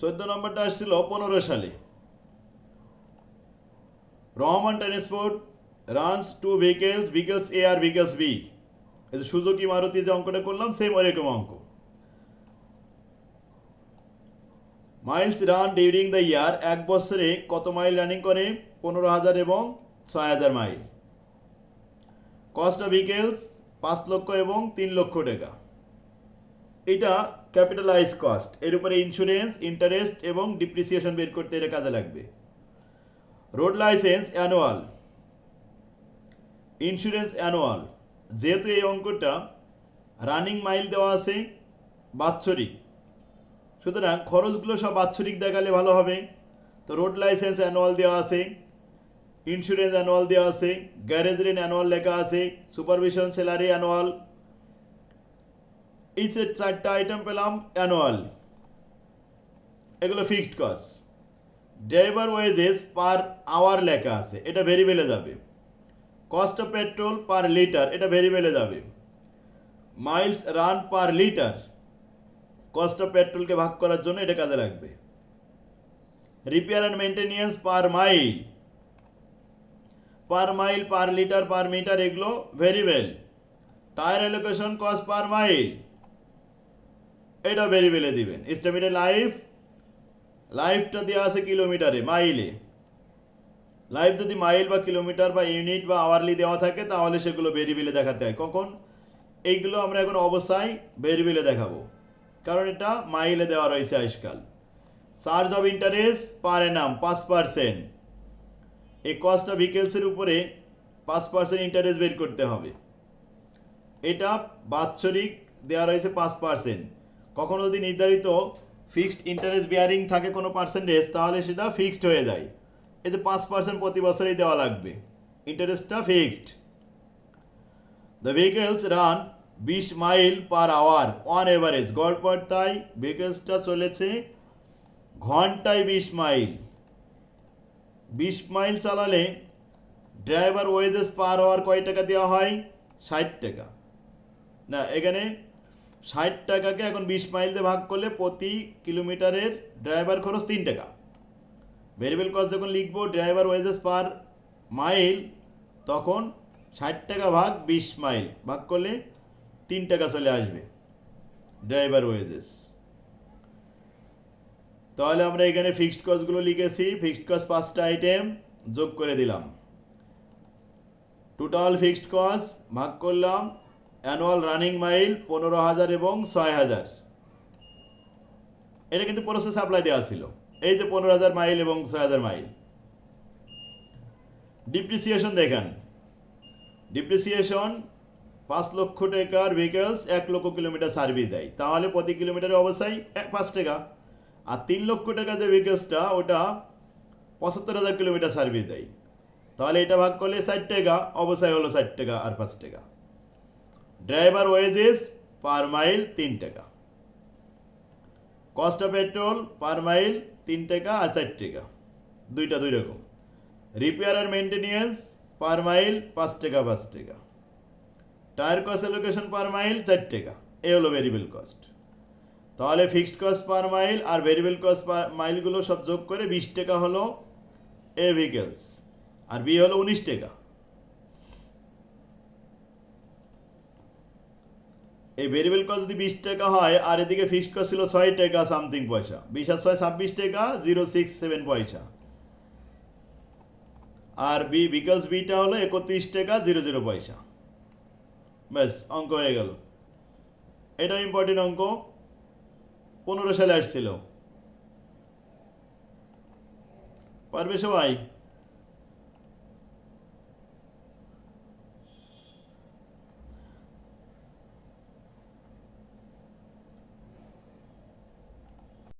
চোদ্দ নম্বরটা আসছিল পনেরো সালে। Rahman transport runs two vehicles vehicles A R vehicles B এই যে সুজুকি, মারুতি যে অঙ্কটা করলাম সেম ওরকম অঙ্ক। Miles run during the year এক বছরে কত মাইল রানিং করে? পনেরো হাজার এবং ছয় হাজার মাইল কস্ট অফ ভেহিকেলস পাঁচ লক্ষ এবং তিন লক্ষ টাকা। এটা ক্যাপিটালাইজ কস্ট এর উপরে ইন্স্যুরেন্স ইন্টারেস্ট এবং ডিপ্রিসিয়েশন বের করতে এটা কাজে লাগবে। Road licence annual insurance annual যেহেতু এই অঙ্কটা রানিং মাইল দেওয়া আছে, বাৎসরিক। সুতরাং খরচগুলো সব বাৎসরিক দেখালে ভালো হবে। তো রোড লাইসেন্স অ্যানুয়াল দেওয়া আছে ইন্স্যুরেন্স অ্যানুয়াল দেওয়া আছে গ্যারেজ রেন অ্যানুয়াল লেখা আছে সুপারভিশন স্যালারি অ্যানুয়াল যে চারটা আইটেম পেলাম অ্যানুয়াল এগুলো fixed cost driver wages per hour লেখা আছে, এটা ভেরিয়েবলে যাবে। Cost of petrol per litre এটা ভেরিয়েবলে যাবে। Miles run per litre cost of পেট্রোলকে ভাগ করার জন্য এটা কাজে লাগবে। Repair and maintenance per mile per mile per litre per metre এগুলো variable tyre allocation cost per mile এটা ভেরিয়েবলে দিবেন। এস্টিমেটেড লাইফ লাইফটা দেওয়া আছে কিলোমিটারে মাইলে লাইফ যদি মাইল বা কিলোমিটার বা ইউনিট বা আওয়ারলি দেওয়া থাকে, তাহলে সেগুলো ভেরিয়েবলে দেখাতে হয়। কখন? এইগুলো আমরা এখন অবস্থায় ভেরিয়েবলে দেখাবো। কারণ এটা মাইলে দেওয়া রয়েছে আজকাল। Charge of interest per annum পাঁচ পার্সেন্ট এই কস্ট অফ ভেহিকেলসের উপরে পাঁচ পার্সেন্ট ইন্টারেস্ট বের করতে হবে। এটা বাৎসরিক দেওয়া রয়েছে পাঁচ পার্সেন্ট কখনো যদি নির্ধারিত ফিক্সড ইন্টারেস্ট বিয়ারিং থাকে কোনো পার্সেন্টেজ তাহলে সেটা ফিক্সড হয়ে যায়। এতে পাঁচ পার্সেন্ট প্রতি বছরই দেওয়া লাগবে। ইন্টারেস্টটা ফিক্সড দ্য ভেহিকেলস রান বিশ mile per hour on average গড়পড়তায় ভেহিকেলসটা চলেছে ঘন্টায় বিশ মাইল বিশ মাইল চালালে ড্রাইভার ওয়েজেস পার আওয়ার কয় টাকা দেওয়া হয়? ষাট টাকা। না, এখানে ষাট টাকাকে এখন বিশ মাইল দিয়ে ভাগ করলে প্রতি কিলোমিটারের ড্রাইভার খরচ তিন টাকা। ভেরিয়েবল কস্ট যখন লিখব, ড্রাইভার ওয়েজেস পার মাইল তখন ষাট টাকা ভাগ বিশ মাইল ভাগ করলে তিন টাকা চলে আসবে ড্রাইভার ওয়েজেস তাহলে আমরা এখানে ফিক্সড কস্টগুলো লিখেছি ফিক্সড কস্ট পাঁচটা আইটেম যোগ করে দিলাম। টোটাল ফিক্সড কস্ট ভাগ করলাম অ্যানুয়াল রানিং মাইল পনেরো হাজার এবং ছয় হাজার। এটা কিন্তু প্রসেস সাপ্লাই দেওয়া ছিল। এই যে পনেরো হাজার মাইল এবং ছয় হাজার মাইল। ডিপ্রিসিয়েশন দেখেন। ডিপ্রিসিয়েশন পাঁচ লক্ষ টাকার ভেহিকেলস এক লক্ষ কিলোমিটার সার্ভিস দেয়। তাহলে প্রতি কিলোমিটারের অবস্থায় পাঁচ টাকা। আর তিন লক্ষ টাকা যে ভেহিকেলসটা ওটা পঁচাত্তর হাজার কিলোমিটার সার্ভিস দেয়। তাহলে এটা ভাগ করলে ষাট টাকা অবস্থায় হলো ষাট টাকা আর পাঁচ টাকা। ড্রাইভার ওয়েজেস পার মাইল তিন টাকা। Cost of petrol per mile তিন টাকা আর চার টাকা। দুইটা দুই রকম। রিপেয়ার আর মেনটেনেন্স পার মাইল পাঁচ টাকা পাঁচ টাকা। Tyre cost allocation per mile চার টাকা। এ হলো ভেরিয়েবল কস্ট তাহলে ফিক্সড কস্ট পার মাইল আর ভেরিয়েবল কস্ট পার মাইলগুলো সব যোগ করে বিশ টাকা হলো এ ভেহিকেলস আর বি হলো উনিশ টাকা। এই ভেরিয়েবল কস্ট যদি বিশ টাকা হয়, আর এদিকে ফিক্সড কস্ট ছিল ছয় টাকা সামথিং পয়সা। বিশ আর ছয়, ছাব্বিশ টাকা জিরো সিক্স সেভেন পয়সা। আর বি বিকলস বিটা হলো একত্রিশ টাকা জিরো জিরো পয়সা। ব্যাস, অঙ্ক হয়ে গেল। এটা ইম্পর্টেন্ট অঙ্ক। পনেরো সালে আসছিল। পারবে সবাই?